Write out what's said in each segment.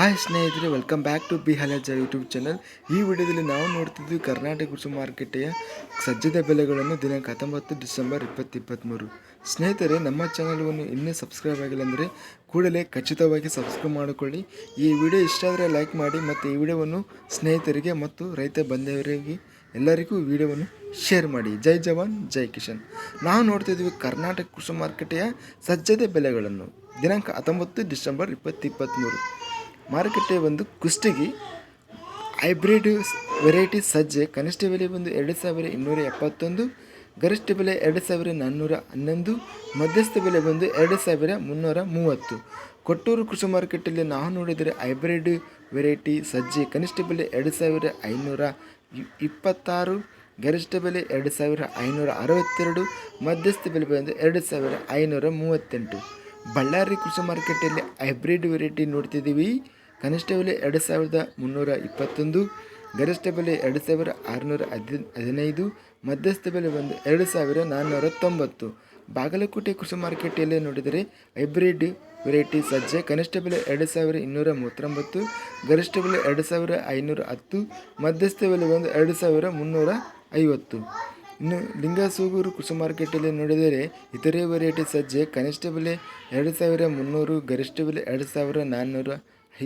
Hi ಸ್ನೇಹಿತರೆ welcome back to B Halaja YouTube channel ಈ ವಿಡಿಯೋದಲ್ಲಿ ನಾವು ನೋಡ್ತಿದ್ವಿ ಕರ್ನಾಟಕ ಕೃಷಿ ಮಾರುಕಟ್ಟೆಯ ಸಜ್ಜದ ಬೆಲೆಗಳನ್ನು ದಿನಾಂಕ ಹತ್ತೊಂಬತ್ತು ಡಿಸೆಂಬರ್ ಇಪ್ಪತ್ತು ಇಪ್ಪತ್ತ್ಮೂರು ಸ್ನೇಹಿತರೆ, ನಮ್ಮ ಚಾನಲ್ವನ್ನು ಇನ್ನೂ ಸಬ್ಸ್ಕ್ರೈಬ್ ಆಗಿಲ್ಲ ಅಂದರೆ ಕೂಡಲೇ ಖಚಿತವಾಗಿ ಸಬ್ಸ್ಕ್ರೈಬ್ ಮಾಡಿಕೊಳ್ಳಿ. ಈ ವಿಡಿಯೋ ಇಷ್ಟ ಆದರೆ ಲೈಕ್ ಮಾಡಿ ಮತ್ತು ಈ ವಿಡಿಯೋವನ್ನು ಸ್ನೇಹಿತರಿಗೆ ಮತ್ತು ರೈತ ಬಂಧುವರಿಗೆ ಎಲ್ಲರಿಗೂ ವಿಡಿಯೋವನ್ನು ಶೇರ್ ಮಾಡಿ. ಜೈ ಜವಾನ್, ಜೈ ಕಿಶನ್. ನಾವು ನೋಡ್ತಿದ್ವಿ ಕರ್ನಾಟಕ ಕೃಷಿ ಮಾರುಕಟ್ಟೆಯ ಸಜ್ಜದ ಬೆಲೆಗಳನ್ನು. ದಿನಾಂಕ ಹತ್ತೊಂಬತ್ತು ಡಿಸೆಂಬರ್ ಇಪ್ಪತ್ತು ಇಪ್ಪತ್ತ್ಮೂರು ಮಾರುಕಟ್ಟೆ ಬಂದು ಕುಷ್ಟಗಿ ಹೈಬ್ರಿಡ್ ವೆರೈಟಿ ಸಜ್ಜೆ ಕನಿಷ್ಠ ಬೆಲೆ ಬಂದು ಎರಡು ಸಾವಿರ ಇನ್ನೂರ ಎಪ್ಪತ್ತೊಂದು, ಗರಿಷ್ಠ ಬೆಲೆ ಎರಡು ಸಾವಿರ ನಾನ್ನೂರ ಹನ್ನೊಂದು, ಮಧ್ಯಸ್ಥ ಬೆಲೆ ಬಂದು ಎರಡು ಸಾವಿರ ಮುನ್ನೂರ ಮೂವತ್ತು. ಕೊಟ್ಟೂರು ಕೃಷಿ ಮಾರುಕಟ್ಟೆಯಲ್ಲಿ ನಾವು ನೋಡಿದರೆ ಹೈಬ್ರಿಡ್ ವೆರೈಟಿ ಸಜ್ಜೆ ಕನಿಷ್ಠ ಬೆಲೆ ಎರಡು ಸಾವಿರ ಐನೂರ ಇಪ್ಪತ್ತಾರು, ಗರಿಷ್ಠ ಬೆಲೆ ಎರಡು ಸಾವಿರ ಐನೂರ ಅರವತ್ತೆರಡು, ಮಧ್ಯಸ್ಥ ಬೆಲೆ ಬಂದು ಎರಡು ಸಾವಿರ ಐನೂರ ಮೂವತ್ತೆಂಟು. ಬಳ್ಳಾರಿ ಕೃಷಿ ಮಾರುಕಟ್ಟೆಯಲ್ಲಿ ಹೈಬ್ರಿಡ್ ವೆರೈಟಿ ನೋಡ್ತಿದ್ದೀವಿ. ಕನಿಷ್ಠ ಬೆಲೆ ಎರಡು ಸಾವಿರದ ಮುನ್ನೂರ ಇಪ್ಪತ್ತೊಂದು, ಗರಿಷ್ಠ ಬೆಲೆ ಎರಡು ಸಾವಿರ ಆರುನೂರ ಹದಿ, ಹದಿನೈದು, ಮಧ್ಯಸ್ಥ ಬೆಲೆ ಬಂದು ಎರಡು ಸಾವಿರ ನಾನ್ನೂರ ತೊಂಬತ್ತು. ಬಾಗಲಕೋಟೆ ಕೃಷಿ ಮಾರುಕಟ್ಟೆಯಲ್ಲಿ ನೋಡಿದರೆ ಹೈಬ್ರಿಡ್ ವೆರೈಟಿ ಸಜ್ಜೆ ಕನಿಷ್ಠ ಬೆಲೆ ಎರಡು ಸಾವಿರ ಇನ್ನೂರ ಮೂವತ್ತೊಂಬತ್ತು, ಗರಿಷ್ಠ ಬೆಲೆ ಎರಡು ಸಾವಿರ ಐನೂರ ಹತ್ತು, ಮಧ್ಯಸ್ಥ ಬೆಲೆ ಬಂದು ಎರಡು ಸಾವಿರ ಮುನ್ನೂರ ಐವತ್ತು. ಇನ್ನು ಲಿಂಗಸೂಗೂರು ಕೃಷಿ ಮಾರುಕಟ್ಟೆಯಲ್ಲಿ ನೋಡಿದರೆ ಇತರೆ ವೆರೈಟಿ ಸಜ್ಜೆ ಕನಿಷ್ಠ ಬೆಲೆ ಎರಡು ಸಾವಿರ ಮುನ್ನೂರು, ಗರಿಷ್ಠ ಬೆಲೆ ಎರಡು ಸಾವಿರ ನಾನ್ನೂರ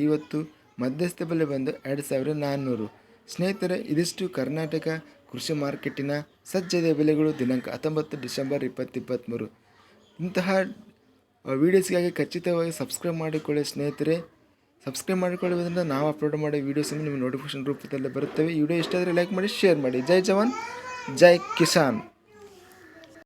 ಐವತ್ತು ಮಧ್ಯಸ್ಥ ಬೆಲೆ ಬಂದು ಎರಡು ಸಾವಿರ ನಾನ್ನೂರು ಸ್ನೇಹಿತರೆ, ಇದಿಷ್ಟು ಕರ್ನಾಟಕ ಕೃಷಿ ಮಾರ್ಕೆಟಿನ ಸಜ್ಜದ ಬೆಲೆಗಳು ದಿನಾಂಕ ಹತ್ತೊಂಬತ್ತು ಡಿಸೆಂಬರ್ ಇಪ್ಪತ್ತು ಇಪ್ಪತ್ತ್ಮೂರು ಇಂತಹ ವೀಡಿಯೋಸ್ಗಾಗಿ ಖಚಿತವಾಗಿ ಸಬ್ಸ್ಕ್ರೈಬ್ ಮಾಡಿಕೊಳ್ಳಿ ಸ್ನೇಹಿತರೆ. ಸಬ್ಸ್ಕ್ರೈಬ್ ಮಾಡಿಕೊಳ್ಳುವುದರಿಂದ ನಾವು ಅಪ್ಲೋಡ್ ಮಾಡೋ ವೀಡಿಯೋಸ್ ನಿಮಗೆ ನೋಟಿಫಿಕೇಶನ್ ರೂಪದಲ್ಲಿ ಬರುತ್ತವೆ. ವಿಡಿಯೋ ಇಷ್ಟ ಆದರೆ ಲೈಕ್ ಮಾಡಿ, ಶೇರ್ ಮಾಡಿ. ಜೈ ಜವಾನ್, ಜೈ ಕಿಸಾನ್.